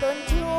tuôn chua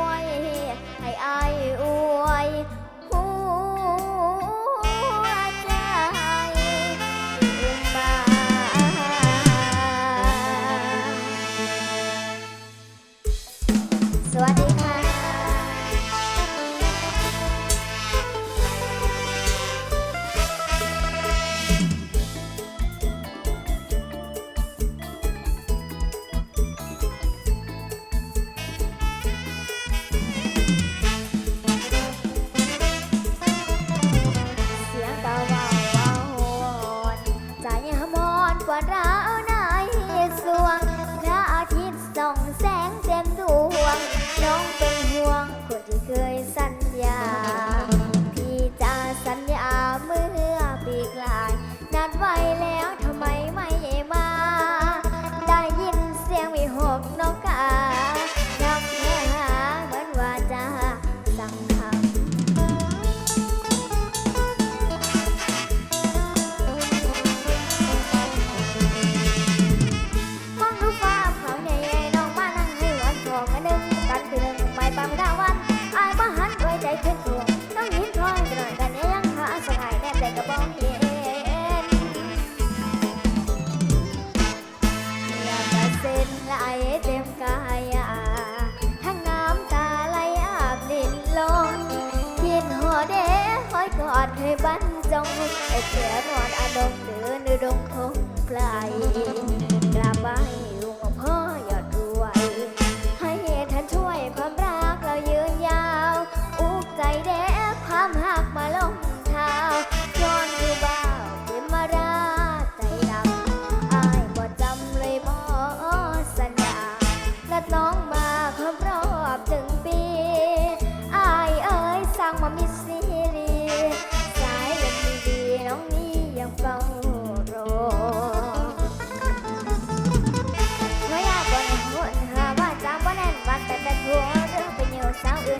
อยกอดให้บันจงไอเสียนอนอดมเดือนดงคงไกลกลับไปอยู่กับพ่อ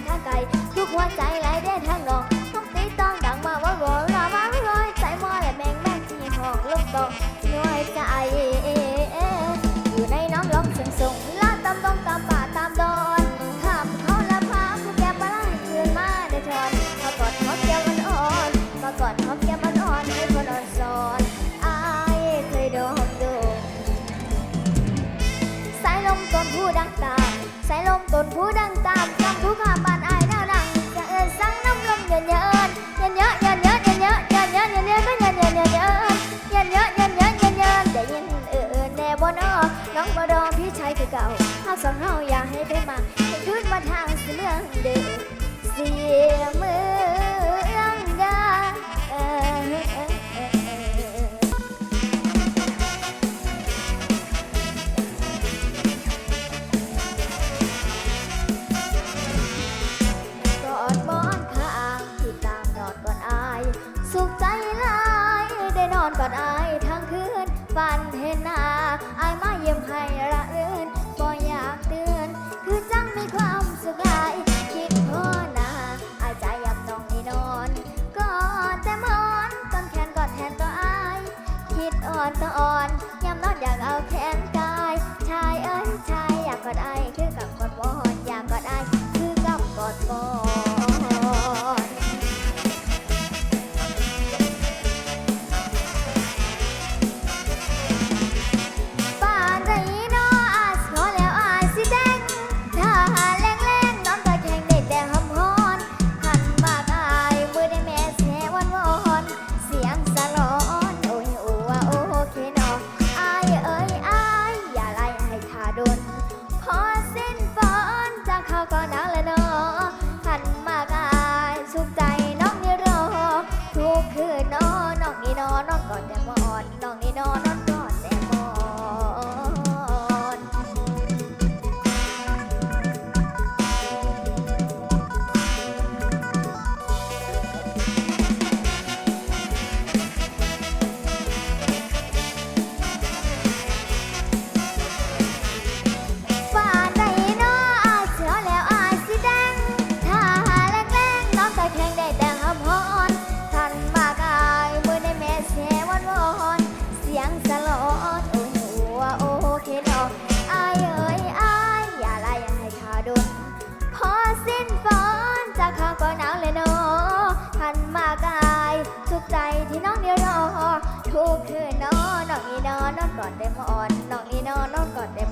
ทางไกลทุกหัวใจไหลได้ทางนอก entender se eu の ทุกคืนนอนน้องนี่นอนนอนกอดแต่หมอนน้องนี่นอนนอนกอดแต่หม